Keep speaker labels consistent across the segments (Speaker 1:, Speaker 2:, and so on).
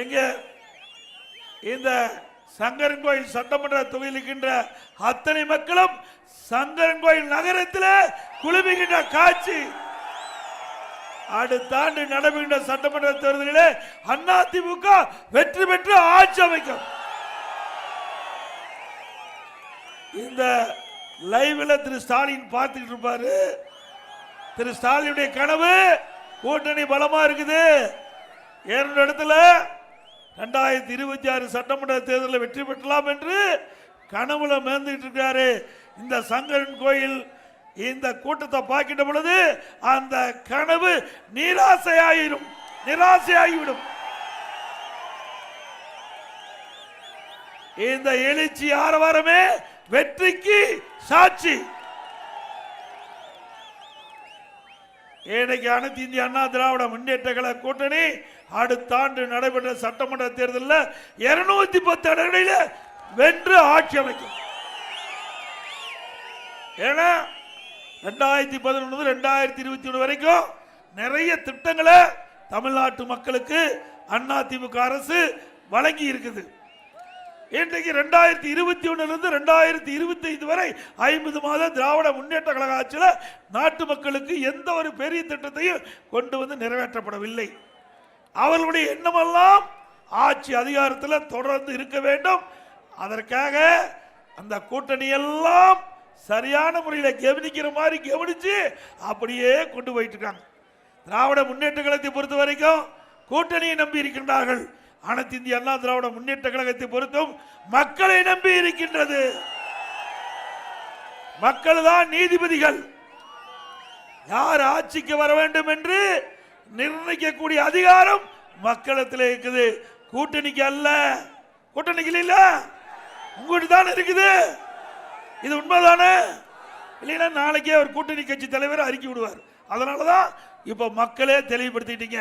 Speaker 1: இங்க இந்த சங்கரன் கோயில் சட்டமன்ற தொகுதியில் இருக்கின்ற அத்தனை மக்களும் சங்கரன் கோயில் நகரத்தில் குழுமிகின்ற காட்சி. அடுத்த ஆண்டு நடைபெறுகின்ற சட்டமன்ற தேர்தலிலே அதிமுக வெற்றி பெற்று ஆட்சி அமைக்கும். இந்த லைவ்ல திரு ஸ்டாலின் பார்த்துக்கிட்டு இருப்பாரு. திரு ஸ்டாலினுடைய கனவு கூட்டணி பலமா இருக்குது. ஏழு இடத்துல ரெண்டாயிரத்தி இருபத்தி ஆறு சட்டமன்ற தேர்தலில் வெற்றி பெற்றலாம் என்று கனவுல மேந்துட்டு இருக்காரு இந்த சங்கரன் கோயில் இந்த கூட்டத்தை பார்க்கின்ற பொழுது அந்த கனவு நிராசையாயிரும். நிராசையாகிவிடும். இந்த எழுச்சி ஆரவாரமே வெற்றிக்கு சாட்சி. இன்னைக்கு அனைத்து இந்திய அண்ணா திராவிட முன்னேற்ற கழக கூட்டணி அடுத்த ஆண்டு நடைபெற்ற சட்டமன்ற தேர்தலில் இருநூத்தி பத்து இடங்களில் வென்று ஆட்சி அமைக்கும். ஏன்னா ரெண்டாயிரத்தி பதினொன்று ரெண்டாயிரத்தி இருபத்தி ஒன்று வரைக்கும் நிறைய திட்டங்களை தமிழ்நாட்டு மக்களுக்கு அண்ணா திமுக அரசு வழங்கி இருக்குது. இன்றைக்கு ரெண்டாயிரத்தி இருபத்தி ஒன்னுலேருந்து ரெண்டாயிரத்தி இருபத்தி ஐந்து வரை ஐம்பது மாத திராவிட முன்னேற்ற கழக ஆட்சியில் நாட்டு மக்களுக்கு எந்த ஒரு பெரிய திட்டத்தையும் கொண்டு வந்து நிறைவேற்றப்படவில்லை. அவர்களுடைய எண்ணமெல்லாம் ஆட்சி அதிகாரத்தில் தொடர்ந்து இருக்க வேண்டும். அதற்காக அந்த கூட்டணி எல்லாம் சரியான முறையில் கவனிக்கிற மாதிரி கவனிச்சு அப்படியே கொண்டு போயிட்டு இருக்காங்க திராவிட முன்னேற்ற கழகத்தை பொறுத்த வரைக்கும் கூட்டணியை நம்பி இருக்கின்றார்கள். அனைத்து இந்திய அண்ணா திராவிட முன்னேற்ற கழகத்தை பொறுத்தும் மக்களை நம்பி இருக்கின்றது. மக்கள் தான் நீதிபதிகள். யார் ஆட்சிக்கு வர வேண்டும் என்று நிர்ணயிக்கக்கூடிய அதிகாரம் மக்களத்தில் இருக்குது. கூட்டணிக்கு அல்ல. கூட்டணிக்கு இல்ல. உங்கள்கிட்ட தானே இருக்குது. இது உண்மைதானே? இல்லைன்னா நாளைக்கே ஒரு கூட்டணி கட்சி தலைவர் அறிக்கை விடுவார். அதனால தான் இப்போ மக்களே தெளிவுபடுத்திட்டீங்க.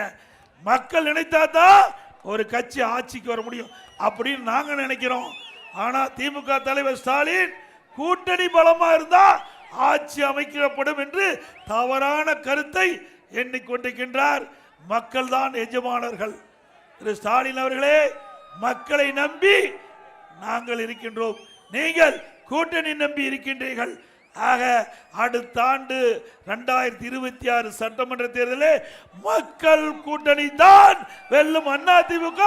Speaker 1: மக்கள் நினைத்தா தான் ஒரு கட்சி ஆட்சிக்கு வர முடியும் அப்படின்னு நாங்கள் நினைக்கிறோம். ஆனால் திமுக தலைவர் ஸ்டாலின் கூட்டணி பலமாக இருந்தால் ஆட்சி அமைக்கப்படும் என்று தவறான கருத்தை எண்ணிக்கொண்டிருக்கின்றார். மக்கள் தான் எஜமானர்கள். திரு ஸ்டாலின் அவர்களே மக்களை நம்பி நாங்கள் இருக்கின்றோம். நீங்கள் கூட்டணி நம்பி இருக்கின்றீர்கள். ஆக அடுத்த ஆண்டு ரெண்டாயிரத்தி இருபத்தி ஆறு சட்டமன்ற தேர்தலில் மக்கள் கூட்டணி தான் வெல்லும் அண்ணா திமுக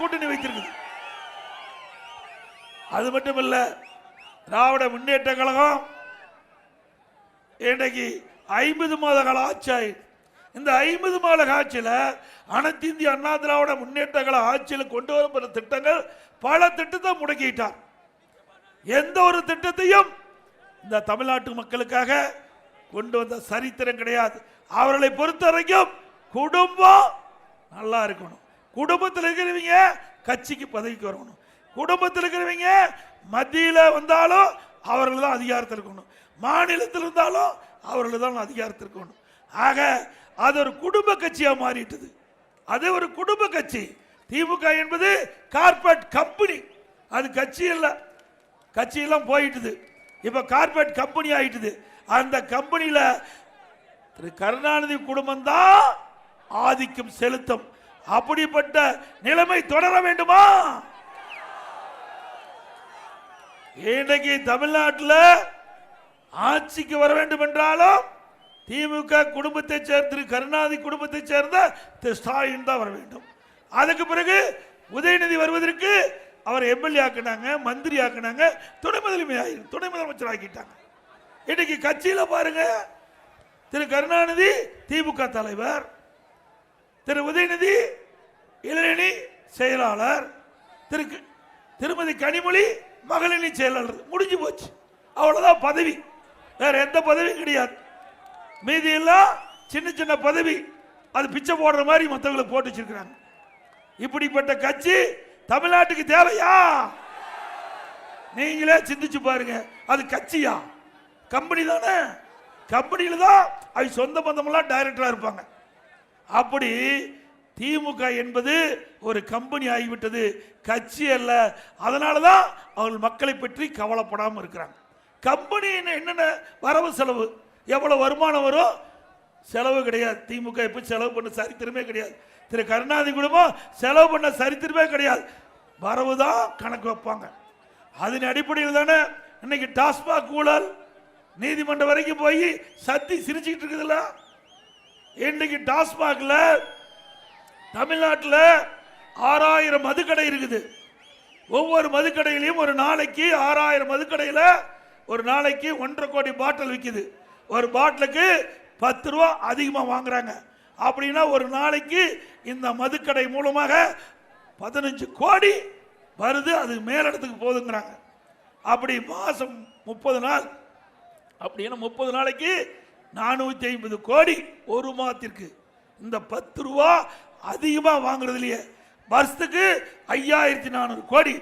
Speaker 1: கூட்டணி வைத்திருக்குது. அது மட்டும் இல்ல திராவிட முன்னேற்ற கழகம் இன்றைக்கு ஐம்பது மாத கால ஆட்சி இந்த ஐம்பது மாத ஆட்சியில் அனைத்து இந்திய அண்ணா திராவிட முன்னேற்ற கழக ஆட்சியில் கொண்டு வரப்படுற திட்டங்கள் பல திட்டத்தை முடக்கிட்டார். எந்த ஒரு திட்டத்தையும் இந்த தமிழ்நாட்டு மக்களுக்காக கொண்டு வந்த சரித்திரம் கிடையாது. அவர்களை பொறுத்த வரைக்கும் குடும்பம் நல்லா இருக்கணும். குடும்பத்தில் இருக்கிறவங்க கட்சிக்கு பதவிக்கு வரணும். குடும்பத்தில் இருக்கிறவங்க மத்தியில் வந்தாலும் அவர்கள் தான் அதிகாரத்தில் இருக்கணும். மாநிலத்தில் இருந்தாலும் அவர்கள் தான் அதிகாரத்தில் இருக்கணும். ஆக அது ஒரு குடும்ப கட்சியாக மாறிட்டது. அது ஒரு குடும்ப கட்சி. திமுக என்பது கார்பரேட் கம்பெனி அது கட்சி இல்லை கட்சியெல்லாம் போயிட்டுது. இப்போ கார்பரேட் கம்பெனி ஆயிட்டுது. அந்த கம்பெனியில் திரு கருணாநிதி குடும்பம் தான் ஆதிக்கம் செலுத்தும். அப்படிப்பட்ட நிலைமை தொடர வேண்டுமா? இன்றைக்கு தமிழ்நாட்டில் ஆட்சிக்கு வர வேண்டும் என்றாலும் திமுக குடும்பத்தை சேர்ந்த திரு கருணாநிதி குடும்பத்தை சேர்ந்த திரு ஸ்டாலின் தான் வர வேண்டும். அதுக்கு பிறகு உதயநிதி வருவதற்கு அவர் எம்எல்ஏ ஆக்குனாங்க மந்திரி ஆக்கினாங்க துணை முதலமை ஆகி- துணை முதலமைச்சர் ஆக்கிட்டாங்க. இன்னைக்கு கட்சியில் பாருங்க திரு கருணாநிதி திமுக தலைவர் திரு உதயநிதி இளநிலை செயலாளர் திரு திருமதி கனிமொழி மகளிர் செயலாளர் முடிஞ்சு போச்சு. அவ்வளோதான் பதவி. வேற எந்த பதவியும் கிடையாது. மீதி எல்லாம் சின்ன சின்ன பதவி அது பிச்சை போடுற மாதிரி மற்றவங்களுக்கு போட்டு வச்சிருக்கிறாங்க. இப்படிப்பட்ட கட்சி தமிழ்நாட்டுக்கு தேவையா? நீங்களே சிந்திச்சு பாருங்க அது கட்சியா? கம்பெனி தானே? கம்பெனியில தான் அது சொந்த பந்தமெல்லாம் டைரக்டரா இருப்பாங்க. அப்படி திமுக என்பது ஒரு கம்பெனி ஆகிவிட்டது கட்சி அல்ல. அதனால தான் அவர்கள் மக்களை பற்றி கவலைப்படாமல் இருக்கிறாங்க. கம்பெனி என்னென்ன வரவு செலவு? எவ்வளோ வருமானம் வரும்? செலவு கிடையாது. திமுக எப்போ செலவு பண்ண சரித்திரமே கிடையாது. திரு கருணாநிதி குடும்பம் செலவு பண்ண சரித்திரமே கிடையாது. வரவு தான் கணக்கு வைப்பாங்க. அதன் அடிப்படையில் தானே இன்னைக்கு டாஸ்மாக் ஊழல் நீதிமன்றம் வரைக்கும் போய் சத்தி சிரிச்சுக்கிட்டு இருக்குதுல்ல? இன்னைக்கு டாஸ்மாக்ல தமிழ்நாட்டில் ஆறாயிரம் மதுக்கடை இருக்குது. ஒவ்வொரு மதுக்கடையிலையும் ஒரு நாளைக்கு ஆறாயிரம் மதுக்கடையில் ஒரு நாளைக்கு ஒன்றரை கோடி பாட்டில் விற்கிது ஒரு பாட்டிலுக்கு பத்து ரூபா அதிகமாக வாங்குறாங்க. அப்படின்னா ஒரு நாளைக்கு இந்த மதுக்கடை மூலமாக பதினஞ்சு கோடி வருது அது மேலிடத்துக்கு போதுங்கிறாங்க அப்படி மாதம் முப்பது நாள். அப்படின்னா முப்பது நாளைக்கு நானூற்றி ஐம்பது கோடி ஒரு மாதத்திற்கு. இந்த பத்து ரூபா அதிகமாக வாங்குறதுலையே வருஷத்துக்கு ஐயாயிரத்தி நானூறு கோடி.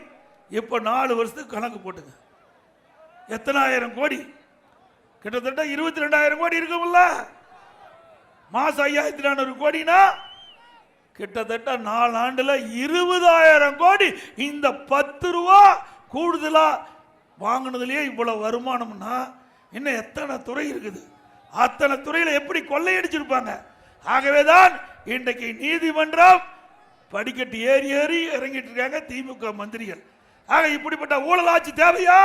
Speaker 1: இப்போ நாலு வருஷத்துக்கு கணக்கு போட்டுங்க. எத்தனாயிரம் கோடி? கிட்டத்தட்ட இருபத்தி ரெண்டாயிரம் கோடி இருக்கும்ல. மாசம் ஐயாயிரத்தி நானூறு கோடினா கிட்டத்தட்ட நாலு ஆண்டுல இருபதாயிரம் கோடி. இந்த பத்து ரூபா கூடுதலா வாங்கினதுலயே இவ்வளவு வருமானம்னா இன்னும் எத்தனை துறை இருக்குது? அத்தனை துறையில எப்படி கொள்ளையடிச்சிருப்பாங்க? ஆகவேதான் இன்றைக்கு நீதிமன்றம் படிக்கட்டு ஏறி ஏறி இறங்கிட்டு இருக்காங்க திமுக மந்திரிகள். ஆக இப்படிப்பட்ட ஊழலாட்சி தேவையா?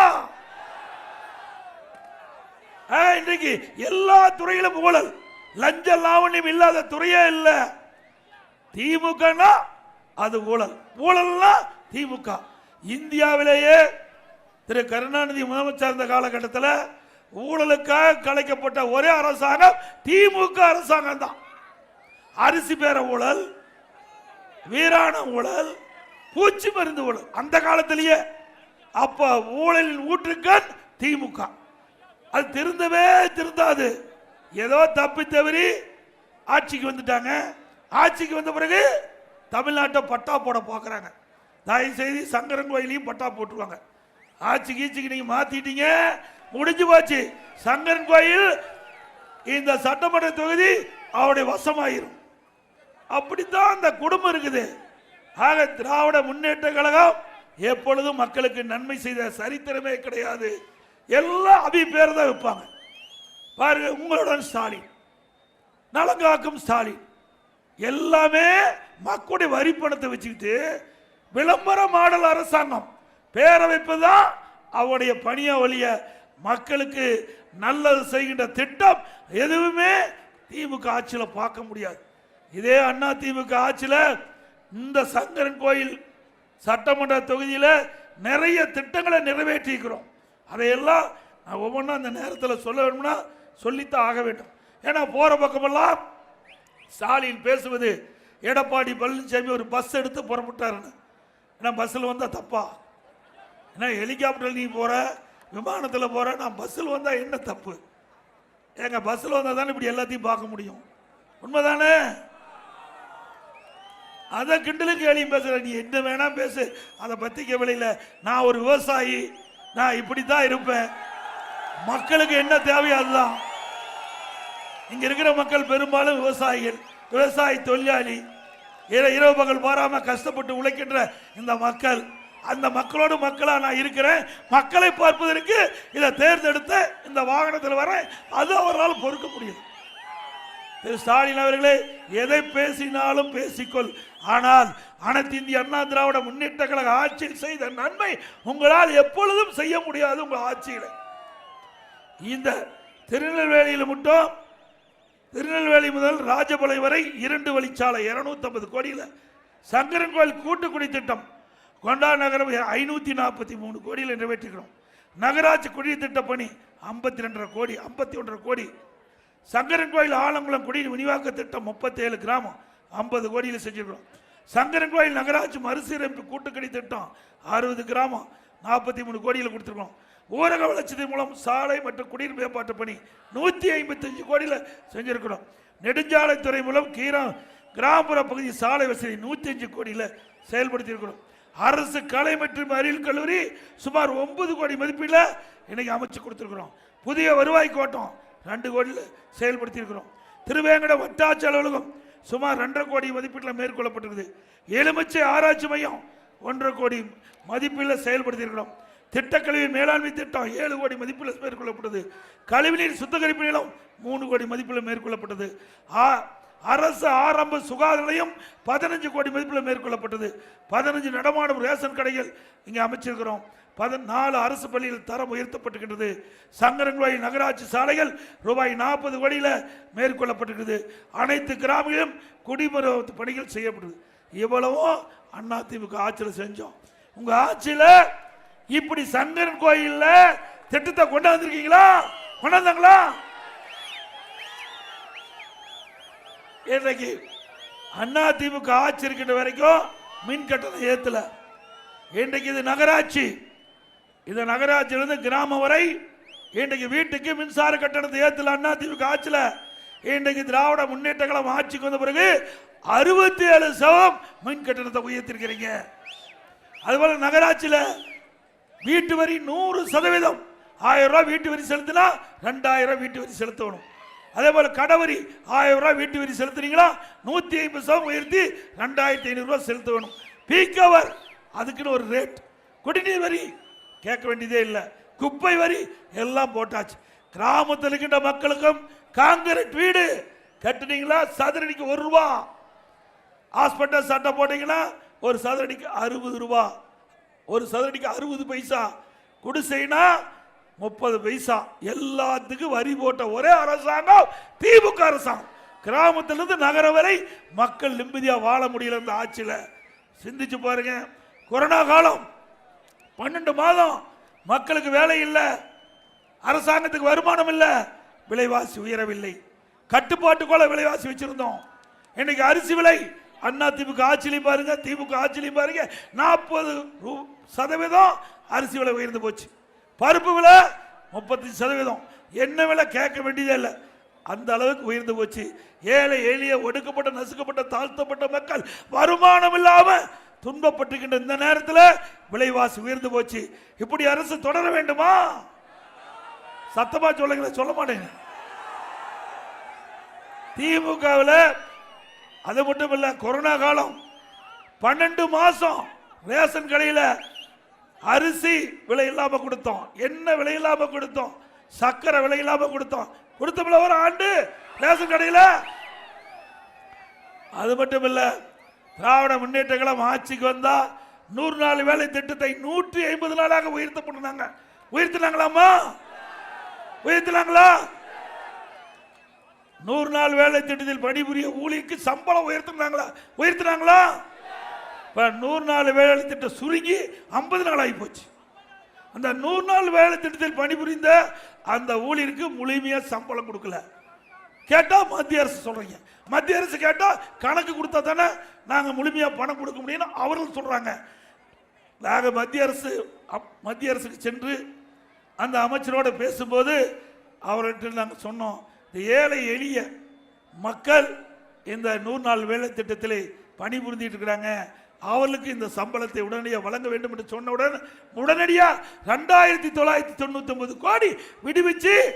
Speaker 1: இன்றைக்கு எல்லா துறையிலும் ஊழல் லஞ்ச லாவண்யம் இல்லாத துறையே இல்லை. திமுகனா அது ஊழல். ஊழல்னா திமுக. இந்தியாவிலேயே திரு கருணாநிதி முதலமைச்சர் இருந்த காலகட்டத்தில் ஊழலுக்காக கலைக்கப்பட்ட ஒரே அரசாங்கம் திமுக அரசாங்கம் தான். அரிசி பேர ஊழல் வீராண ஊழல் பூச்சி மருந்து ஊழல். அந்த காலத்திலேயே அப்ப ஊழலின் ஊற்றுக்கண் திமுக. அது திருந்தவே திருந்தாது. ஏதோ தப்பி தவறி ஆட்சிக்கு வந்துட்டாங்க. ஆட்சிக்கு வந்த பிறகு தமிழ்நாட்டை பட்டா போட பார்க்குறாங்க. தயவு செய்து சங்கரன் கோயிலையும் பட்டா போட்டுருவாங்க. ஆட்சி கீச்சுக்கு நீங்கள் மாற்றிட்டீங்க முடிஞ்சு போச்சு. சங்கரன் கோயில் இந்த சட்டமன்ற தொகுதி அவருடைய வசமாயிரும். அப்படித்தான் அந்த குடும்பம் இருக்குது. ஆக திராவிட முன்னேற்ற கழகம் எப்பொழுதும் மக்களுக்கு நன்மை செய்த சரித்திரமே கிடையாது. எல்லாம் அபி பேர் தான் வைப்பாங்க. பாருங்க உங்களுடன் ஸ்டாலின் நலங்காக்கும் ஸ்டாலின். எல்லாமே மக்களுடைய வரி பணத்தை வச்சுக்கிட்டு விளம்பர மாடல் அரசாங்கம். பேரை வைப்பதுதான் அவருடைய பணிய வழிய மக்களுக்கு நல்லது செய்கின்ற திட்டம் எதுவுமே திமுக ஆட்சியில் பார்க்க முடியாது. இதே அண்ணா திமுக ஆட்சியில் இந்த சங்கரன் கோயில் சட்டமன்ற தொகுதியில் நிறைய திட்டங்களை நிறைவேற்றிக்கிறோம் அதையெல்லாம் நான் ஒவ்வொன்றும் அந்த நேரத்தில் சொல்ல வேணும்னா சொல்லித்தான் ஆக வேண்டும். ஏன்னா போகிற பக்கமெல்லாம் ஸ்டாலின் பேசுவது எடப்பாடி பழனிசாமி ஒரு பஸ் எடுத்து புறப்பட்டாருன்னு. ஏன்னா பஸ்ஸில் வந்தால் தப்பா? ஏன்னா ஹெலிகாப்டரில் நீ போகிற விமானத்தில் போகிற நான் பஸ்ஸில் வந்தால் என்ன தப்பு? ஏங்க பஸ்ஸில் வந்தால் தானே இப்படி எல்லாத்தையும் பார்க்க முடியும்? உண்மைதானே? அதை கிண்டலுக்கு எளியும் பேசுகிறேன் நீ என்ன வேணால் பேசு. அதை பத்தி கவலையில் நான் ஒரு விவசாயி நான் இப்படி தான் இருப்பேன். மக்களுக்கு என்ன தேவையோ அதுதான். இங்க இருக்கிற மக்கள் பெரும்பாலும் விவசாயிகள். விவசாய தொழிலாளி இரவு பகல் பாராம கஷ்டப்பட்டு உழைக்கின்ற இந்த மக்கள். அந்த மக்களோடு மக்களா நான் இருக்கிறேன். மக்களை பார்ப்பதற்கு இதை தேர்ந்தெடுத்த இந்த வாகனத்தில் வரேன். அது அவரால் பொறுக்க முடியும். திரு ஸ்டாலின் அவர்களே எதை பேசினாலும் பேசிக்கொள். ஆனால் அனைத்து இந்திய அண்ணா திராவிட முன்னேற்ற கழக ஆட்சியில் செய்த நன்மை உங்களால் எப்பொழுதும் செய்ய முடியாது உங்கள் ஆட்சியில். இந்த திருநெல்வேலியில் மட்டும் திருநெல்வேலி முதல் ராஜபலை வரை இரண்டு வழிச்சாலை 250 கோடியில். சங்கரன் கோயில் கூட்டுக்குடி திட்டம் கொண்டா நகரம் ஐநூற்றி நாற்பத்தி மூணு கோடியில் நிறைவேற்றுகிறோம் நகராட்சி குடிநீர் திட்ட பணி ஐம்பத்தி ரெண்டரை கோடி ஐம்பத்தி ஒன்றரை கோடி. சங்கரன் கோயில் ஆலங்குளம் குடிநீர் விநியோக திட்டம் முப்பத்தேழு கிராமம் ஐம்பது கோடியில் செஞ்சிருக்கிறோம். சங்கரன் கோயில் நகராட்சி மறுசீரமைப்பு கூட்டுக்கடி திட்டம் அறுபது கிராமம் நாற்பத்தி மூணு கோடியில் கொடுத்துருக்கோம் ஊரக வளர்ச்சி மூலம் சாலை மற்றும் குடிநீர் மேம்பாட்டு பணி நூற்றி ஐம்பத்தஞ்சு கோடியில் செஞ்சுருக்கிறோம். நெடுஞ்சாலைத்துறை மூலம் கீரா கிராமப்புற பகுதி சாலை வசதி நூற்றி அஞ்சு கோடியில் செயல்படுத்தியிருக்கிறோம். அரசு கலை மற்றும் அறிவியல் கல்லூரி சுமார் ஒன்பது கோடி மதிப்பீட்டில் இன்றைக்கி அமைச்சு கொடுத்துருக்குறோம். புதிய வருவாய் கோட்டம் ரெண்டு கோடியில் செயல்படுத்தியிருக்கிறோம். திருவேங்கட வட்டாட்சி அலுவலகம் சுமார் ரெண்டரை கோடி மதிப்பீட்டில் மேற்கொள்ளப்பட்டிருக்குது. எலுமிச்சை ஆராய்ச்சி மையம் ஒன்றரை கோடி மதிப்பீட்டில் செயல்படுத்தியிருக்கிறோம். திட்டக்கல்வி மேலாண்மை திட்டம் ஏழு கோடி மதிப்பில் மேற்கொள்ளப்பட்டது. கழிவுநீர் சுத்தகரிப்பு நிலம் மூணு கோடி மதிப்பில் மேற்கொள்ளப்பட்டது. ஆ அரசு ஆரம்ப சுகாதார நிலையம் பதினஞ்சு கோடி மதிப்பில் மேற்கொள்ளப்பட்டது. பதினஞ்சு நடமாடும் ரேஷன் கடைகள் இங்கே அமைச்சிருக்கிறோம். பதினாலு அரசு பள்ளியில் தரம் உயர்த்தப்பட்டுகின்றது சங்கரன்வாய் நகராட்சி சாலைகள் ரூபாய் நாற்பது கோடியில் மேற்கொள்ளப்பட்டிருக்கிறது. அனைத்து கிராமங்களிலும் குடிமராமத்து பணிகள் செய்யப்படுது இவ்வளவும் அதிமுக ஆட்சியில் செஞ்சோம். உங்கள் ஆட்சியில் இப்படி சங்கரன் கோயிலில் திட்டத்தை கொண்டாந்துருக்கீங்களா கொண்டாந்தாங்களா இன்றைக்கு அண்ணா திமுக ஆட்சி இருக்கின்ற வரைக்கும் மின் கட்டணம் ஏற்றலை இன்றைக்கு இது நகராட்சி. இந்த நகராட்சியிலிருந்து கிராமம் வரை இன்றைக்கு வீட்டுக்கு மின்சார கட்டணத்தை ஏத்தல அண்ணா திமுக ஆட்சியில். இன்றைக்கு திராவிட முன்னேற்ற கழகம் ஆட்சிக்கு வந்த பிறகு அறுபத்தி ஏழு சதம் மின் கட்டணத்தை உயர்த்திருக்கிறீங்க. அதுபோல் நகராட்சியில் வீட்டு வரி நூறு சதவீதம். ஆயிரம் ரூபாய் வீட்டு வரி செலுத்தினா ரெண்டாயிரம் ரூபாய் வீட்டு வரி செலுத்தணும். அதே போல் கடவரி ஆயிரம் ரூபாய் வீட்டு வரி செலுத்துறீங்களா? நூற்றி ஐம்பது சதம் உயர்த்தி ரெண்டாயிரத்தி ஐநூறுரூவா செலுத்தணும். பீக் அவர் அதுக்குன்னு ஒரு ரேட் குடிநீர் வரி கேட்க வேண்டியதே இல்லை. குப்பை வரி எல்லாம் போட்டாச்சு. கிராமத்தில் இருக்கின்ற மக்களுக்கும் காங்கிரீட் வீடு கட்டுனீங்களா? சதுரடிக்கு ஒரு ரூபா. ஹாஸ்பிட்டல் சட்டை போட்டீங்கன்னா ஒரு சதுரடிக்கு அறுபது ரூபா. ஒரு சதுரடிக்கு அறுபது பைசா. குடிசைனா முப்பது பைசா. எல்லாத்துக்கும் வரி போட்ட ஒரே அரசாங்கம் திமுக அரசாங்கம். கிராமத்திலிருந்து நகரம் வரை மக்கள் நிம்மதியாக வாழ முடியல இந்த ஆட்சியில். சிந்திச்சு பாருங்க. கொரோனா காலம். பன்னெண்டு மாதம் மக்களுக்கு வேலை இல்லை அரசாங்கத்துக்கு வருமானம் இல்லை விலைவாசி உயரவில்லை. கட்டுப்பாட்டுக்குள்ள விலைவாசி வச்சிருந்தோம். இன்னைக்கு அரிசி விலை அண்ணா திமுக ஆட்சியிலையும் பாருங்க திமுக ஆட்சியிலையும் பாருங்க நாற்பது சதவீதம் அரிசி விலை உயர்ந்து போச்சு. பருப்பு விலை முப்பத்தஞ்சு சதவீதம். என்ன விலை கேட்க வேண்டியதே இல்லை. அந்த அளவுக்கு உயர்ந்து போச்சு. ஏழை எளிய ஒடுக்கப்பட்ட நசுக்கப்பட்ட தாழ்த்தப்பட்ட மக்கள் வருமானம் இல்லாமல் துன்பப்பட்டுக்கின்ற இந்த நேரத்தில் விலைவாசி உயர்ந்து போச்சு. இப்படி அரசு தொடர வேண்டுமா? சத்தமா சொல்லுங்க சொல்ல மாட்டேங்க. திமுகவில் அது மட்டும் இல்லை கொரோனா காலம் பன்னெண்டு மாசம் ரேஷன் கடையில் அரிசி விலை இல்லாம கொடுத்தோம். என்ன விலை இல்லாம கொடுத்தோம்? சக்கரை விலை இல்லாம கொடுத்தோம். கொடுத்தோம்ல ஒரு ஆண்டு ரேஷன் கடையில். அது மட்டும் இல்லை திராவிட முன்னேற்ற கழகம் ஆட்சிக்கு வந்தா நூறு நாள் வேலை திட்டத்தை நூற்றி ஐம்பது நாளாக உயர்த்தப்பட்டிருந்தாங்க உயர்த்தினாங்களாமா உயர்த்தினாங்களா? நூறு நாள் வேலை திட்டத்தில் பணிபுரிய ஊழியருக்கு சம்பளம் உயர்த்தினாங்களா? உயர்த்தினாங்களா? இப்போ நூறு நாள் வேலை திட்டம் சுருங்கி ஐம்பது நாள் ஆகி போச்சு. அந்த நூறு நாள் வேலை திட்டத்தில் பணிபுரிந்த அந்த ஊழியருக்கு முழுமையாக சம்பளம் கொடுக்கல. கேட்டா மத்திய அரசு சொல்றீங்க. மத்திய அரசு கேட்டா கணக்கு கொடுத்தா தானே நாங்க முழுமையா பணம் கொடுக்க முடியும்னு அவர்கள் சொல்றாங்க. நாங்க மத்திய அரசு அப்- மத்திய அரசுக்கு சென்று அந்த அமைச்சரோட பேசும்போது அவர்கிட்ட நாங்கள் சொன்னோம். இந்த ஏழை எளிய மக்கள் இந்த நூறு நாள் வேலை திட்டத்தில் பணிபுரிந்துட்டு இருக்கிறாங்க. அவர்களுக்கு இந்த சம்பளத்தை உடனடியாக வழங்க வேண்டும் என்று சொன்னவுடன் உடனடியாக ரெண்டாயிரத்தி தொள்ளாயிரத்தி தொண்ணூற்றி ஒன்பது கோடி விடுவிச்சு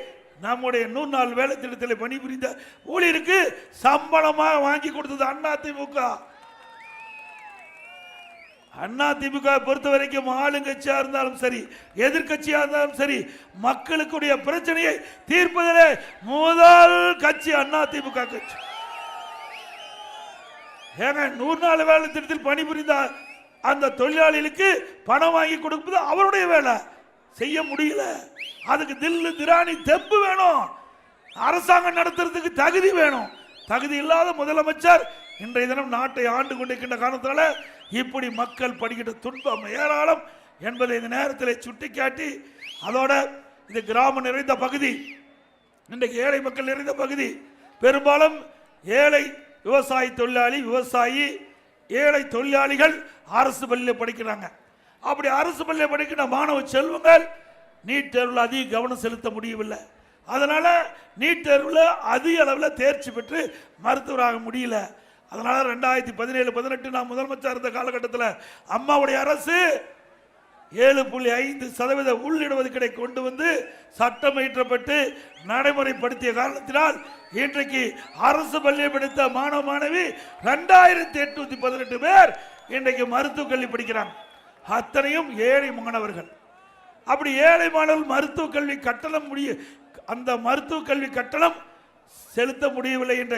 Speaker 1: நம்முடைய நூறு நாள் வேலை திட்டத்தில் பணிபுரிந்த ஊழியருக்கு சம்பளமாக வாங்கி கொடுத்தது அண்ணா திமுக. அண்ணா திமுக பொறுத்த வரைக்கும் ஆளுங்கட்சியாக இருந்தாலும் சரி எதிர்கட்சியாக இருந்தாலும் சரி மக்களுக்குடைய பிரச்சனையை தீர்ப்பதிலே முதல் கட்சி அண்ணா திமுக கட்சி. ஏங்க நூறு நாள் வேலை திட்டத்தில் பணிபுரிந்த அந்த தொழிலாளிகளுக்கு பணம் வாங்கி கொடுப்பது அவருடைய வேலை. செய்ய முடியல. அதுக்கு தில்லு திராணி தெம்பு வேணும். அரசாங்கம் நடத்துறதுக்கு தகுதி வேணும். தகுதி இல்லாத முதலமைச்சர் இன்றைய தினம் நாட்டை ஆண்டு கொண்டிருக்கின்ற காரணத்தால இப்படி மக்கள் படுகின்ற துன்பம் ஏராளம் என்பதை இந்த நேரத்தில் சுட்டிக்காட்டி அதோட இது கிராமம் நிறைந்த பகுதி இன்றைக்கு ஏழை மக்கள் நிறைந்த பகுதி பெரும்பாலும் ஏழை விவசாய தொழிலாளி விவசாயி ஏழை தொழிலாளிகள் அரசு பள்ளியில் படிக்கிறாங்க. அப்படி அரசு பள்ளியை படிக்கிற மாணவ செல்வங்கள் நீட் தேர்வில் அதிக கவனம் செலுத்த முடியவில்லை. அதனால் நீட் தேர்வில் அதிக அளவில் தேர்ச்சி பெற்று மருத்துவராக முடியல. அதனால் ரெண்டாயிரத்தி பதினேழு பதினெட்டு நான் முதலமைச்சர் இருந்த காலகட்டத்தில் அம்மாவுடைய அரசு ஏழு புள்ளி ஐந்து சதவீத உள்ளிடுவதுக்கடை கொண்டு வந்து சட்டம் இயற்றப்பட்டு நடைமுறைப்படுத்திய காரணத்தினால் இன்றைக்கு அரசு பள்ளியை படித்த மாணவ மாணவி ரெண்டாயிரத்தி எட்நூத்தி பதினெட்டு பேர் இன்றைக்கு மருத்துவக் கல்வி படிக்கிறாங்க. அத்தனையும் ஏழை மாணவர்கள். அப்படி ஏழை மாணவர்கள் மருத்துவ கல்வி கட்டணம் முடிய அந்த மருத்துவ கல்வி கட்டணம் செலுத்த முடியவில்லை என்ற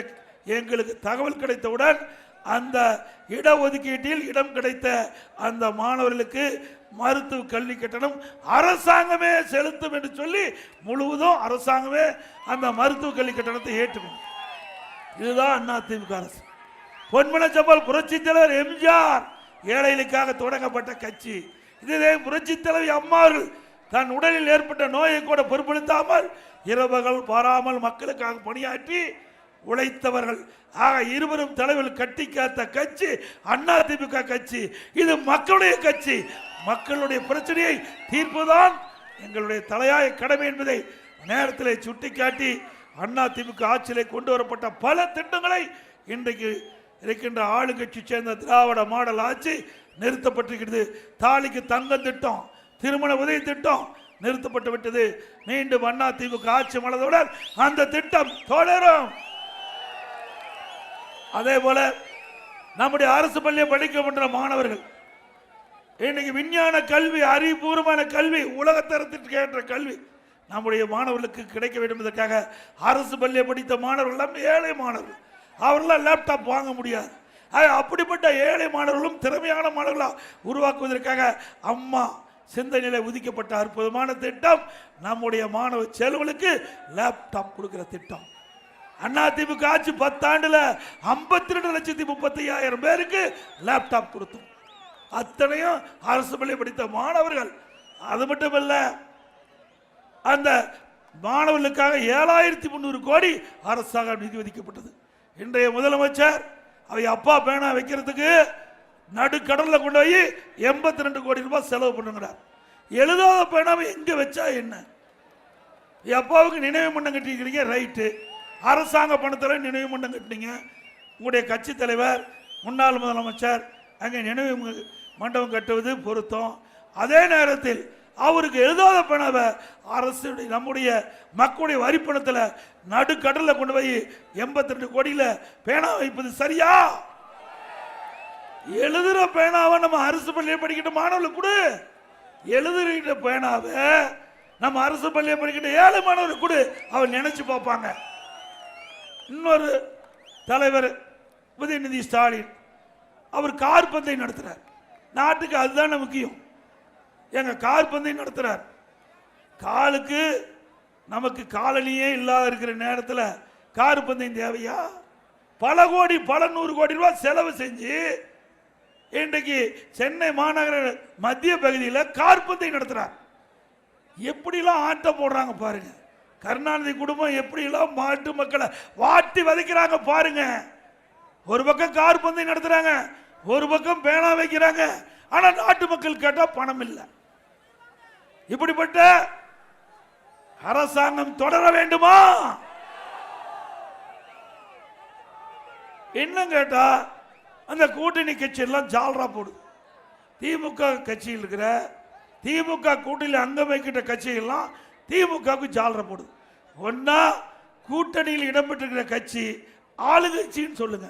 Speaker 1: எங்களுக்கு தகவல் கிடைத்தவுடன் அந்த இடஒதுக்கீட்டில் இடம் கிடைத்த அந்த மாணவர்களுக்கு மருத்துவ கல்வி கட்டணம் அரசாங்கமே செலுத்தும் என்று சொல்லி முழுவதும் அரசாங்கமே அந்த மருத்துவ கல்வி கட்டணத்தை ஏற்றுக்கும் இதுதான் அதிமுக அரசு. பொன்மன செம்மல் புரட்சி தலைவர் எம்ஜிஆர் ஏழைகளுக்காக தொடங்கப்பட்ட கட்சி. இதுவே புரட்சி தலைவி அம்மாவர்கள் தன் உடலில் ஏற்பட்ட நோயை கூட பொருட்படுத்தாமல் இரவுகள் பாராமல் மக்களுக்காக பணியாற்றி உழைத்தவர்கள். ஆக இருவரும் தலைவர்கள் கட்டி காத்த கட்சி திமுக கட்சி. இது மக்களுடைய கட்சி. மக்களுடைய பிரச்சனையை தீர்ப்புதான் எங்களுடைய தலையாய கடமை என்பதை நேரத்தில் சுட்டிக்காட்டி அண்ணா திமுக ஆட்சியிலே கொண்டு வரப்பட்ட பல திட்டங்களை இன்றைக்கு இருக்கின்ற ஆளுங்கட்சி சேர்ந்த திராவிட மாடல் ஆட்சி நிறுத்தப்பட்டிருக்கிறது. தாலிக்கு தங்க திட்டம் திருமண உதவி திட்டம் நிறுத்தப்பட்டு விட்டது. மீண்டும் அதிமுக ஆட்சி மலர்ந்தவுடன் அந்த திட்டம் தொடரும். அதே போல நம்முடைய அரசு பள்ளியை படிக்கின்ற மாணவர்கள் இன்னைக்கு விஞ்ஞான கல்வி அறிவுபூர்வமான கல்வி உலகத்தரத்திற்கு ஏற்ற கல்வி நம்முடைய மாணவர்களுக்கு கிடைக்க வேண்டும். என்பதற்காக அரசு பள்ளியை படித்த மாணவர்கள் எல்லாம் ஏழை மாணவர்கள் அவர்களால் லேப்டாப் வாங்க முடியாது. ஆக, அப்படிப்பட்ட ஏழை மாணவர்களும் திறமையான மாணவர்களாக உருவாக்குவதற்காக அம்மா சிந்தனையில் ஒதுக்கப்பட்ட அற்புதமான திட்டம். நம்முடைய மாணவ செலவுகளுக்கு லேப்டாப் கொடுக்கிற திட்டம். அதிமுக ஆட்சி பத்தாண்டுல ஐம்பத்தி ரெண்டு லட்சத்தி முப்பத்தி ஐயாயிரம் பேருக்கு லேப்டாப் கொடுத்தோம். அத்தனையும் அரசு பள்ளி படித்த மாணவர்கள். அது மட்டும் இல்ல அந்த மாணவர்களுக்காக ஏழாயிரத்தி முந்நூறு கோடி அரசாங்கம் நிதி ஒதுக்கப்பட்டது. இன்றைய முதலமைச்சர் அவை அப்பா பேனா வைக்கிறதுக்கு நடுக்கடல்ல கொண்டு போய் எண்பத்தி ரெண்டு கோடி ரூபாய் செலவு பண்ணுங்கிறார். எழுதாத பேனாவை எங்கே வச்சா என்ன? எப்பாவுக்கு அப்பாவுக்கு நினைவு மண்டம் கட்டிக்கிறீங்க ரைட்டு. அரசாங்க பணத்தில் நினைவு மண்டம் கட்டினீங்க. உங்களுடைய கட்சி தலைவர் முன்னாள் முதலமைச்சர் அங்கே நினைவு மண்டபம் கட்டுவது பொருத்தம். அதே நேரத்தில் அவருக்கு எழுதாத பணவை அரசு நம்முடைய மக்களுடைய வரிப்பணத்தில் நடுக்கடலில் கொண்டு போய் எண்பத்தி ரெண்டு கோடியில் பேனா வைப்பது சரியா? எழுதுற பேனாவை நம்ம அரசு பள்ளியில் படிக்கிட்ட மாணவர்களுக்கு கொடு. எழுதுகிற பேனாவை நம்ம அரசு பள்ளியை படிக்கிட்ட ஏழை மாணவர்களுக்கு கொடு. அவர் நினைச்சு பார்ப்பாங்க. இன்னொரு தலைவர் உதயநிதி ஸ்டாலின் அவர் கார் பந்தயம் நடத்துகிறார் நாட்டுக்கு அதுதானே முக்கியம். எங்க கார் பந்தயம் நடத்துறார். காலுக்கு நமக்கு காலனியே இல்லாத இருக்கிற நேரத்தில் கார் பந்தயம் தேவையா? பல கோடி பல நூறு கோடி ரூபாய் செலவு செஞ்சு இன்றைக்கு சென்னை மாநகர மத்திய பகுதியில் கார் பந்தயம் நடத்துறார். எப்படிலாம் ஆட்டம் போடுறாங்க பாருங்க. கருணாநிதி குடும்பம் எப்படிலாம் மாட்டு மக்களை வாட்டி வதைக்கிறாங்க பாருங்க. ஒரு பக்கம் கார் பந்தயம் நடத்துறாங்க ஒரு பக்கம் பேனா வைக்கிறாங்க. ஆனால் நாட்டு மக்கள் கேட்டால் பணம் இல்லை. இப்படிப்பட்ட அரசாங்கம் தொடர வேண்டுமா? இன்னும் கேட்டா அந்த கூட்டணி கட்சியெல்லாம் ஜால்ரா போடுது திமுக கட்சியில் இருக்கிற திமுக கூட்டணியில் அங்கம் வைக்கின்ற கட்சியெல்லாம் திமுகவுக்கு ஜால்ரா போடுது ஒன்னா கூட்டணியில் இடம்பெற்றிருக்கிற கட்சி ஆளுங்கட்சின்னு சொல்லுங்க.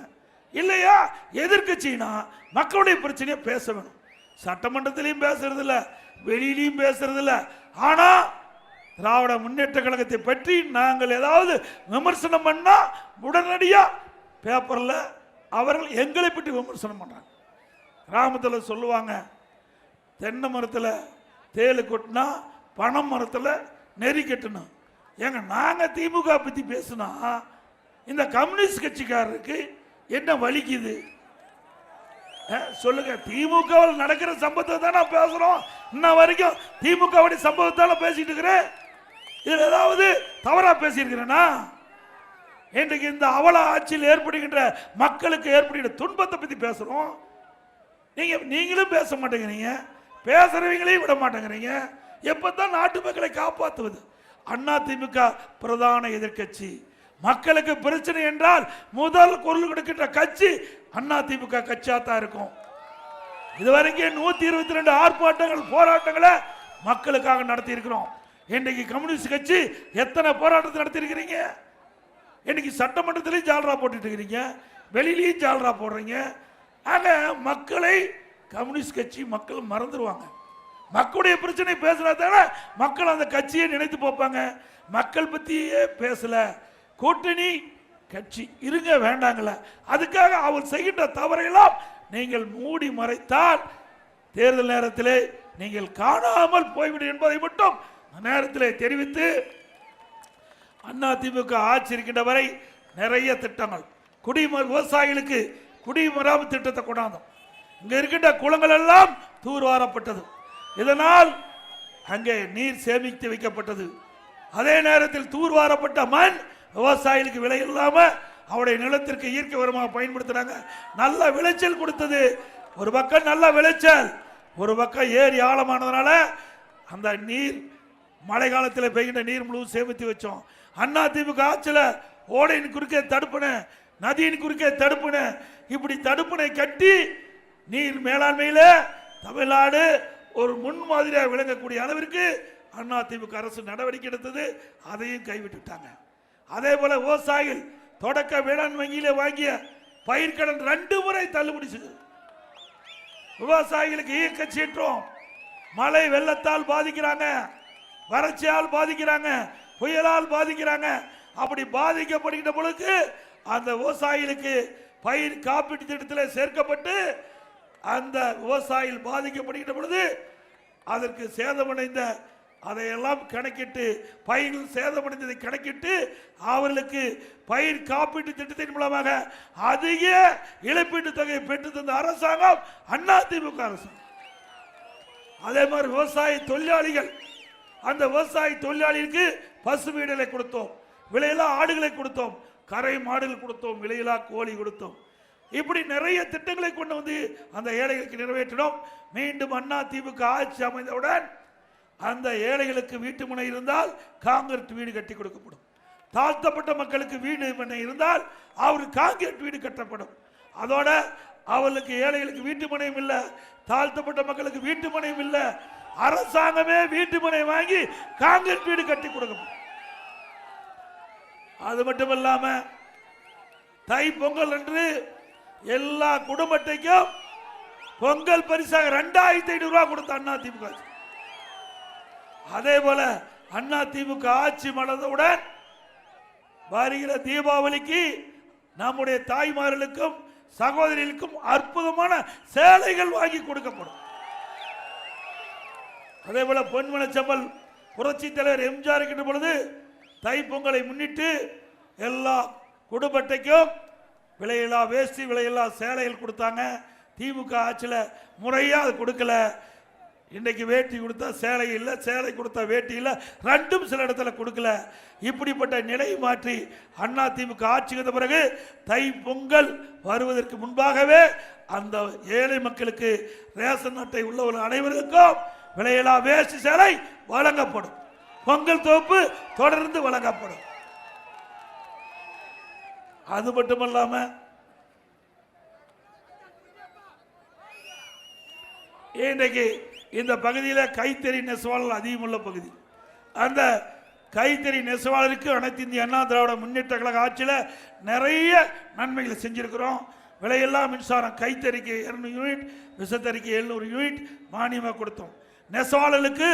Speaker 1: இல்லையா? எதிர்கட்சினா மக்களுடைய பிரச்சனையை பேச வேணும். சட்டமன்றத்திலையும் பேசுறது இல்லை வெளியிலையும் பேசுறதில்ல. ஆனா திராவிட முன்னேற்ற கழகத்தை பற்றி நாங்கள் ஏதாவது விமர்சனம் பண்ணா உடனடியா பேப்பர்ல அவர்கள் எங்களை பற்றி விமர்சனம் பண்றாங்க. கிராமத்தில் சொல்லுவாங்க தென்னை மரத்தில் தேலு கொட்டினா பனை மரத்தில் நெறி கட்டணும். ஏங்க நாங்கள் திமுக பற்றி பேசுனா இந்த கம்யூனிஸ்ட் கட்சிக்காரருக்கு என்ன வலிக்குது? சொல்லுங்க. திமுகவில் நடக்கிற சம்பவத்தை தானே பேசுறோம். இன்ன வரைக்கும் திமுக சம்பவத்தால பேசிட்டு இருக்கிறேன். இதுல ஏதாவது தவறா பேசியிருக்கிறேனா? இன்றைக்கு இந்த அவல ஆட்சியில் ஏற்படுகின்ற மக்களுக்கு ஏற்படுகின்ற துன்பத்தை பத்தி பேசுறோம். நீங்க நீங்களும் பேச மாட்டேங்கிறீங்க. பேசுறவங்களையும் விட மாட்டேங்கிறீங்க. எப்பதான் நாட்டு மக்களை காப்பாற்றுவது அண்ணா திமுக பிரதான எதிர்க்கட்சி. மக்களுக்கு பிரச்சனை என்றால் முதல் குரல் கொடுக்கின்ற கட்சி அண்ணா திமுக கட்சியா தான் இருக்கும். இதுவரைக்கும் நூத்தி இருபத்தி ரெண்டு ஆர்ப்பாட்டங்கள் போராட்டங்களை மக்களுக்காக நடத்தி இருக்கிறோம் இன்னைக்கு கம்யூனிஸ்ட் கட்சி எத்தனை போராட்டத்தை நடத்தி இருக்கிறீங்க இன்னைக்கு சட்டமன்றத்திலையும் ஜால்ரா போட்டுட்டு இருக்கிறீங்க. வெளியிலையும் ஜால்ரா போடுறீங்க. ஆக மக்களை கம்யூனிஸ்ட் கட்சி மக்கள் மறந்துடுவாங்க மக்களுடைய பிரச்சனை பேசுகிறதால மக்கள் அந்த கட்சியை நினைத்து பார்ப்பாங்க. மக்கள் பத்தியே பேசலை. கூட்டணி கட்சி இருங்க வேண்டாங்கள. அதுக்காக அவர் செய்கின்ற தவறையெல்லாம் நீங்கள் மூடி மறைத்தால் தேர்தல் நேரத்திலே நீங்கள் காணாமல் போய்விடும் என்பதை மட்டும் அந்த நேரத்திலே தெரிவித்து அண்ணா திமுக ஆட்சி இருக்கின்ற வரை நிறைய திட்டங்கள். குடிமர விவசாயிகளுக்கு குடிமராமத்து திட்டத்தை கொண்டாந்தோம். இங்க இருக்கின்ற குளங்கள் எல்லாம் தூர்வாரப்பட்டது. இதனால் அங்கே நீர் சேமித்து வைக்கப்பட்டது. அதே நேரத்தில் தூர்வாரப்பட்ட மண் விவசாயிகளுக்கு விலை இல்லாம அவருடைய நிலத்திற்கு இயற்கை உரமாக பயன்படுத்துறாங்க. நல்ல விளைச்சல் கொடுத்தது. ஒரு பக்கம் நல்ல விளைச்சல் ஒரு பக்கம் ஏரி ஆழமானதுனால அந்த நீர் மழை காலத்தில் பெய்கின்ற நீர் முழுவதும் சேமித்து வச்சோம். அண்ணா திமுக ஆட்சியில் ஓடையின் குறுக்கே தடுப்புன நதியின் குறுக்கே தடுப்புன இப்படி தடுப்பினை கட்டி நீர் மேலாண்மையில் தமிழ்நாடு ஒரு முன்மாதிரியாக விளங்கக்கூடிய அளவிற்கு அண்ணா திமுக அரசு நடவடிக்கை எடுத்தது. அதையும் கைவிட்டுட்டாங்க. அதே போல விவசாயிகள் தொடக்க வேளாண் வங்கியில் வாங்கிய பயிர்க்கடன் ரெண்டு முறை தள்ளுபடி செய்தது. விவசாயிகளுக்கு இயக்க சீற்றம் மழை வெள்ளத்தால் பாதிக்கிறாங்க வறட்சியால் பாதிக்கிறாங்க புயலால் பாதிக்கிறாங்க அப்படி பாதிக்கப்படுகின்ற பொழுது அந்த விவசாயிகளுக்கு பயிர் காப்பீட்டு திட்டத்தில் சேர்க்கப்பட்டு அந்த விவசாயிகள் பாதிக்கப்படுகின்ற பொழுது அதற்கு சேதமடைந்த அதையெல்லாம் கணக்கிட்டு பயிர்கள் சேதமடைந்ததை கணக்கிட்டு அவர்களுக்கு பயிர் காப்பீட்டு திட்டத்தின் மூலமாக அதிக இழப்பீட்டு தொகையை பெற்று தந்த அரசாங்கம் அண்ணா திமுக அரசாங்கம். அதே மாதிரி விவசாய தொழிலாளிகள் அந்த விவசாய தொழிலாளிகளுக்கு பசு வீடுகளை கொடுத்தோம் விலையில்லா ஆடுகளை கொடுத்தோம் கரை மாடுகள் கொடுத்தோம் விலையில்லா கோழி கொடுத்தோம். இப்படி நிறைய திட்டங்களை கொண்டு வந்து அந்த ஏழைகளுக்கு நிறைவேற்றினோம். மீண்டும் அண்ணா திமுக ஆட்சி அமைந்தவுடன் அந்த ஏழைகளுக்கு வீட்டு முனை இருந்தால் காங்கிரட் வீடு கட்டி கொடுக்கப்படும். தாழ்த்தப்பட்ட மக்களுக்கு வீடு முனை இருந்தால் அவர் காங்கிரட் வீடு கட்டப்படும். அதோட அவர்களுக்கு ஏழைகளுக்கு வீட்டு மனையும் இல்லை தாழ்த்தப்பட்ட மக்களுக்கு வீட்டு மனையும் இல்லை அரசாங்கமே வீட்டு மனை வாங்கி காங்கிரட் வீடு கட்டி கொடுக்கப்படும் அது மட்டும் இல்லாம தை பொங்கல் அன்று எல்லா குடும்பத்தைக்கும் பொங்கல் பரிசாக ரெண்டாயிரத்தி ஐநூறு ரூபாய் கொடுத்த அண்ணா திமுக ஆட்சி. அதே போல அண்ணா திமுக ஆட்சி மலர்ந்தவுடன் வருகிற தீபாவளிக்கு நம்முடைய தாய்மார்களுக்கும் சகோதரிகளுக்கும் அற்புதமான சேலைகள் வாங்கி கொடுக்கப்படும். அதே போல பொன்மனச்சம்பல் புரட்சி தலைவர் எம்ஜிஆர் இருக்கின்ற பொழுது தைப்பொங்கலை முன்னிட்டு எல்லா குடும்பத்தைக்கும் விலையில்லா வேஷ்டி விலையில்லா சேலைகள் கொடுத்தாங்க. திமுக ஆட்சியில் முறையாக அது கொடுக்கல. இன்னைக்கு வேட்டி கொடுத்தா சேலை இல்லை சேலை கொடுத்தா வேட்டி இல்லை ரெண்டும் சில இடத்துல கொடுக்கல. இப்படிப்பட்ட நிலையை மாற்றி அண்ணா திமுக ஆட்சிக்கு வந்த பிறகு தை பொங்கல் வருவதற்கு முன்பாகவே அந்த ஏழை மக்களுக்கு ரேஷன் அட்டை உள்ளவர்கள் அனைவருக்கும் விலையில்லா வேஷ்டி சேலை வழங்கப்படும். பொங்கல் தோப்பு தொடர்ந்து வழங்கப்படும். அது மட்டுமல்லாம இன்றைக்கு இந்த பகுதியில் கைத்தறி நெசவாளர் அதிகமுள்ள பகுதி. அந்த கைத்தறி நெசவாளருக்கு அனைத்து இந்திய அண்ணா திராவிட முன்னேற்ற கழக ஆட்சியில் நிறைய நன்மைகளை செஞ்சுருக்கிறோம். விலையெல்லாம் மின்சாரம் கைத்தறிக்கு இரநூறு யூனிட் விசத்தறிக்கு எழுநூறு யூனிட் மானியமாக கொடுத்தோம். நெசவாளர்களுக்கு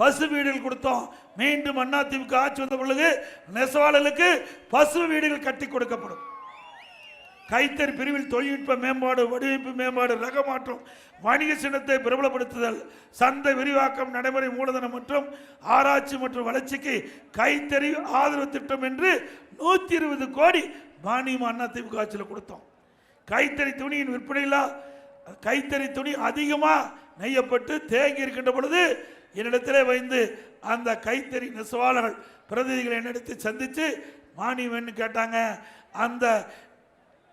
Speaker 1: பசு வீடுகள் கொடுத்தோம். மீண்டும் அண்ணா ஆட்சி வந்த பொழுது நெசவாளர்களுக்கு பசு வீடுகள் கட்டி கொடுக்கப்படும். கைத்தறி பிரிவில் தொழில்நுட்ப மேம்பாடு வடிவமைப்பு மேம்பாடு ரக மாற்றம் வணிக சின்னத்தை பிரபலப்படுத்துதல் சந்தை விரிவாக்கம் நடைமுறை மூலதனம் மற்றும் ஆராய்ச்சி மற்றும் வளர்ச்சிக்கு கைத்தறி ஆதரவு திட்டம் என்று நூற்றி இருபது கோடி மானியம் அண்ணா திமுக ஆட்சியில் கொடுத்தோம். கைத்தறி துணியின் விற்பனையில் கைத்தறி துணி அதிகமாக நெய்யப்பட்டு தேங்கி இருக்கின்ற பொழுது என்னிடத்திலே வைந்து அந்த கைத்தறி நெசவாளர்கள் பிரதிநிதிகளை என்னிடத்தை சந்தித்து மானியம் கேட்டாங்க. அந்த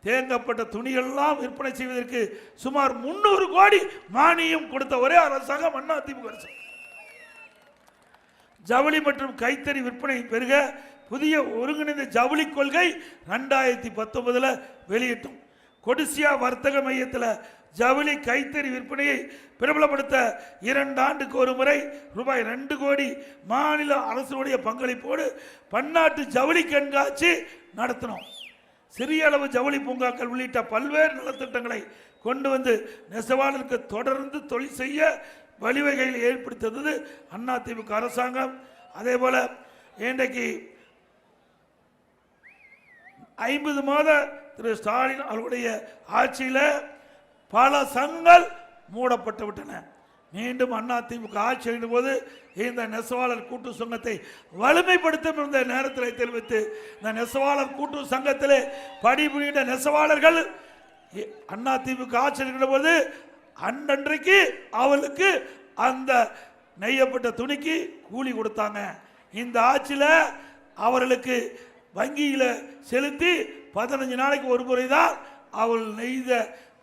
Speaker 1: தேங்கப்பட்ட துணியெல்லாம் விற்பனை செய்வதற்கு சுமார் முன்னூறு கோடி மானியம் கொடுத்த ஒரே அரசாங்கம் அண்ணா திமுக அரசு. ஜவுளி மற்றும் கைத்தறி விற்பனை பெருக புதிய ஒருங்கிணைந்த ஜவுளி கொள்கை ரெண்டாயிரத்தி பத்தொன்பதில் வெளியிட்டோம். கொடிசியா வர்த்தக மையத்தில் ஜவுளி கைத்தறி விற்பனையை பிரபலப்படுத்த இரண்டு ஆண்டுக்கு ஒரு முறை ரூபாய் ரெண்டு கோடி மாநில அரசுடைய பங்களிப்போடு பன்னாட்டு ஜவுளி கண்காட்சி நடத்தினோம். சிறிய அளவு ஜவுளி பூங்காக்கள் உள்ளிட்ட பல்வேறு நலத்திட்டங்களை கொண்டு வந்து நெசவாளருக்கு தொடர்ந்து தொழில் செய்ய வழிவகையில் ஏற்படுத்தது அண்ணா திமுக அரசாங்கம். அதே போல இன்றைக்கு ஐம்பது மாத திரு ஸ்டாலின் அவருடைய ஆட்சியில் பல சங்கங்கள் மூடப்பட்டு விட்டன. மீண்டும் அண்ணா திமுக ஆட்சி செய்யும் போது இந்த நெசவாளர் கூட்டு சங்கத்தை வலிமைப்படுத்தும் இந்த நேரத்தில் தெரிவித்து இந்த நெசவாளர் கூட்டு சங்கத்தில் பணிபுரிகின்ற நெசவாளர்கள் அண்ணா திமுக ஆட்சி இருக்கிற போது அன்றன்றைக்கு அவளுக்கு அந்த நெய்யப்பட்ட துணிக்கு கூலி கொடுத்தாங்க. இந்த ஆட்சியில் அவர்களுக்கு வங்கியில் செலுத்தி பதினஞ்சு நாளைக்கு ஒரு முறை தான் அவள் நெய்த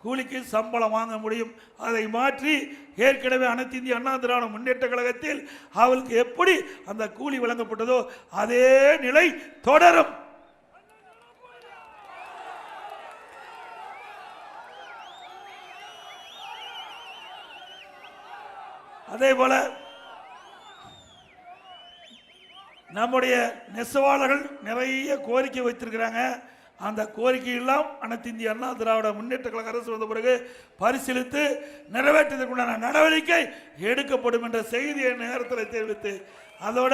Speaker 1: கூலிக்கு சம்பளம் வாங்க முடியும். அதை மாற்றி ஏற்கனவே அனைத்து இந்திய அண்ணா திராவிட முன்னேற்ற கழகத்தில் அவளுக்கு எப்படி அந்த கூலி வழங்கப்பட்டதோ அதே நிலை தொடரும். அதே போல நம்முடைய நெசவாளர்கள் நிறைய கோரிக்கை வைத்திருக்கிறாங்க. அந்த கோரிக்கை எல்லாம் அனைத்து இந்திய அண்ணா திராவிட முன்னேற்ற கழக அரசு வந்த பிறகு பரிசீலித்து நிறைவேற்றுவதற்குண்டான நடவடிக்கை எடுக்கப்படும் என்ற செய்தியை நேரத்தில் தெரிவித்து அதோட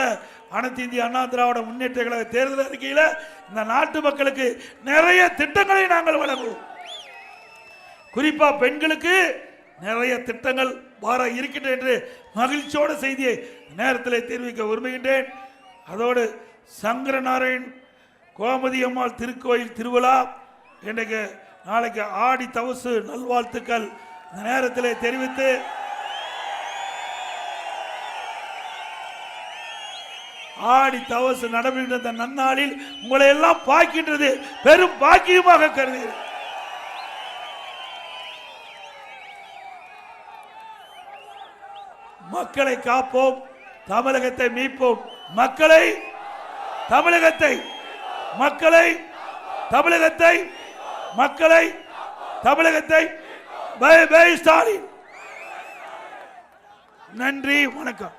Speaker 1: அனைத்து இந்திய அண்ணா திராவிட முன்னேற்ற கழக தேர்தல் அறிக்கையில் இந்த நாட்டு மக்களுக்கு நிறைய திட்டங்களை நாங்கள் வழங்குவோம். குறிப்பாக பெண்களுக்கு நிறைய திட்டங்கள் வர இருக்கின்றன என்று மகிழ்ச்சியோட செய்தியை நேரத்தில் தெரிவிக்க விரும்புகின்றேன். அதோடு சங்கரநாராயண் கோமதி அம்மாள் திருக்கோயில் திருவிழா. இன்றைக்கு நாளைக்கு ஆடி தவசு நல்வாழ்த்துக்கள். இந்த நேரத்தில் தெரிவித்து ஆடி தவசு நடைபெறுகின்ற நன்னாளில் உங்களை எல்லாம் பார்க்கின்றது பெரும் பாக்கியமாக கருது மக்களை காப்போம். தமிழகத்தை மீட்போம். மக்களை தமிழகத்தை மக்களை தமிழகத்தை மக்களை தமிழகத்தை பை பை ஸ்டாலின். நன்றி வணக்கம்.